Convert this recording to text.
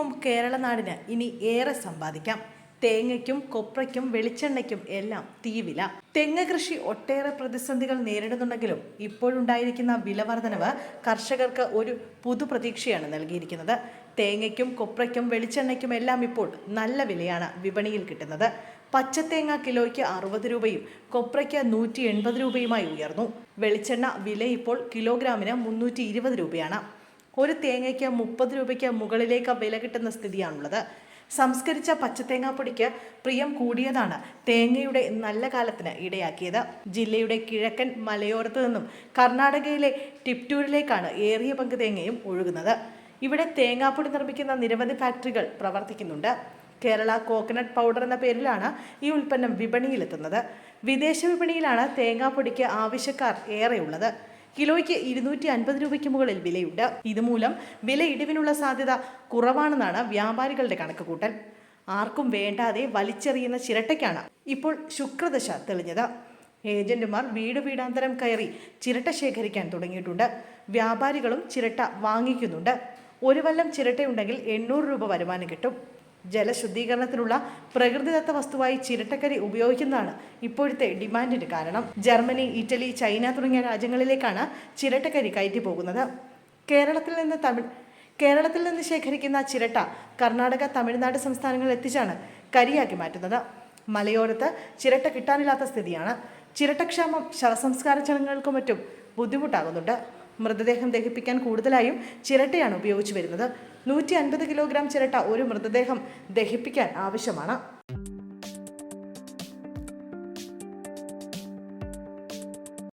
എങ്ങും കേരള നാടിന്. ഇനി ഏറെ സമ്പാദിക്കാം. തേങ്ങയ്ക്കും കൊപ്രയ്ക്കും വെളിച്ചെണ്ണയ്ക്കും എല്ലാം തീവില. തെങ്ങ് കൃഷി ഒട്ടേറെ പ്രതിസന്ധികൾ നേരിടുന്നുണ്ടെങ്കിലും ഇപ്പോഴുണ്ടായിരിക്കുന്ന വിലവർധനവ് കർഷകർക്ക് ഒരു പുതു പ്രതീക്ഷയാണ് നൽകിയിരിക്കുന്നത്. തേങ്ങയ്ക്കും കൊപ്രയ്ക്കും വെളിച്ചെണ്ണയ്ക്കും എല്ലാം ഇപ്പോൾ നല്ല വിലയാണ് വിപണിയിൽ കിട്ടുന്നത്. പച്ചത്തേങ്ങ കിലോയ്ക്ക് അറുപത് രൂപയും കൊപ്രയ്ക്ക് നൂറ്റി എൺപത് രൂപയുമായി ഉയർന്നു. വെളിച്ചെണ്ണ വില ഇപ്പോൾ കിലോഗ്രാമിന് മുന്നൂറ്റി ഇരുപത് രൂപയാണ്. ഒരു തേങ്ങയ്ക്ക് മുപ്പത് രൂപയ്ക്ക് മുകളിലേക്ക് വില കിട്ടുന്ന സ്ഥിതിയാണുള്ളത്. സംസ്കരിച്ച പച്ചത്തേങ്ങാപ്പൊടിക്ക് പ്രിയം കൂടിയതാണ് തേങ്ങയുടെ നല്ല കാലത്തിന് ഇടയാക്കിയത്. ജില്ലയുടെ കിഴക്കൻ മലയോരത്ത് നിന്നും കർണാടകയിലെ ടിപ്റ്റൂരിലേക്കാണ് ഏറിയ പങ്ക് തേങ്ങയും ഒഴുകുന്നത്. ഇവിടെ തേങ്ങാപ്പൊടി നിർമ്മിക്കുന്ന നിരവധി ഫാക്ടറികൾ പ്രവർത്തിക്കുന്നുണ്ട്. കേരള കോക്കനട്ട് പൗഡർ എന്ന പേരിലാണ് ഈ ഉൽപ്പന്നം വിപണിയിലെത്തുന്നത്. വിദേശ വിപണിയിലാണ് തേങ്ങാപ്പൊടിക്ക് ആവശ്യക്കാർ ഏറെയുള്ളത്. കിലോയ്ക്ക് ഇരുന്നൂറ്റി അൻപത് രൂപയ്ക്ക് മുകളിൽ വിലയുണ്ട്. ഇതുമൂലം വില ഇടിവിനുള്ള സാധ്യത കുറവാണെന്നാണ് വ്യാപാരികളുടെ കണക്കുകൂട്ടൽ. ആർക്കും വേണ്ടാതെ വലിച്ചെറിയുന്ന ചിരട്ടയ്ക്കാണ് ഇപ്പോൾ ശുക്രദശ തെളിഞ്ഞത്. ഏജന്റുമാർ വീട് വീടാന്തരം കയറി ചിരട്ട ശേഖരിക്കാൻ തുടങ്ങിയിട്ടുണ്ട്. വ്യാപാരികളും ചിരട്ട വാങ്ങിക്കുന്നുണ്ട്. ഒരു വല്ലം ചിരട്ടയുണ്ടെങ്കിൽ എണ്ണൂറ് രൂപ വരുമാനം കിട്ടും. ജലശുദ്ധീകരണത്തിനുള്ള പ്രകൃതിദത്ത വസ്തുവായി ചിരട്ടക്കരി ഉപയോഗിക്കുന്നതാണ് ഇപ്പോഴത്തെ ഡിമാൻഡിന് കാരണം. ജർമ്മനി ഇറ്റലി ചൈന തുടങ്ങിയ രാജ്യങ്ങളിലേക്കാണ് ചിരട്ടക്കരി കയറ്റി പോകുന്നത് കേരളത്തിൽ നിന്ന് തമിഴ് കേരളത്തിൽ നിന്ന് ശേഖരിക്കുന്ന ചിരട്ട കർണാടക തമിഴ്നാട് സംസ്ഥാനങ്ങളിൽ എത്തിച്ചാണ് കരിയാക്കി മാറ്റുന്നത്. മലയോരത്ത് ചിരട്ട കിട്ടാനില്ലാത്ത സ്ഥിതിയാണ്. ചിരട്ടക്ഷാമം ശവസംസ്കാര ചടങ്ങുകൾക്കും മറ്റും ബുദ്ധിമുട്ടാകുന്നുണ്ട്. മൃതദേഹം ദഹിപ്പിക്കാൻ കൂടുതലായും ചിരട്ടയാണ് ഉപയോഗിച്ചു വരുന്നത്. നൂറ്റി അൻപത് കിലോഗ്രാം ചിരട്ട ഒരു മൃതദേഹം ദഹിപ്പിക്കാൻ ആവശ്യമാണ്.